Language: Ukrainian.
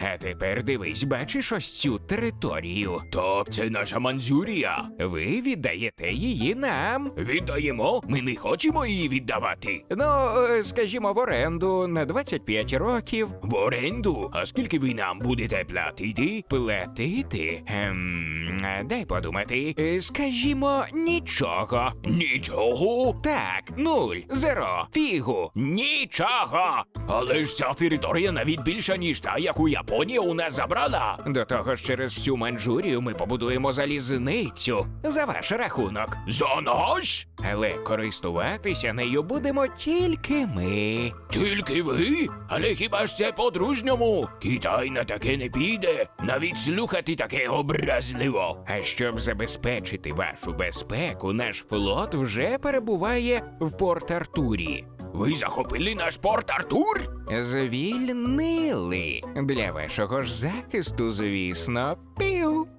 А тепер дивись, бачиш ось цю територію. Так, це наша Манзурія. Ви віддаєте її нам. Віддаємо, ми не хочемо її віддавати. Ну, е, скажімо, в оренду на 25 років. В оренду? А скільки ви нам будете платити? Платити? Ем, дай подумати. Е, Скажімо, нічого. Нічого. Так, нуль, зеро, фігу, нічого. Але ж ця територія навіть більша, ніж та, яку Японія у нас забрала. До того ж, через всю Манчжурію ми побудуємо залізницю за ваш рахунок. За наш? Але користуватися нею будемо тільки ми. Тільки ви? Але хіба ж це по-дружньому? Китай на таке не піде. Навіть слухати таке образливо. А щоб забезпечити вашу безпеку, наш флот вже перебуває в Порт Артурі. Ви захопили наш порт Артур? Звільнили для вашого ж захисту, звісно. Пів.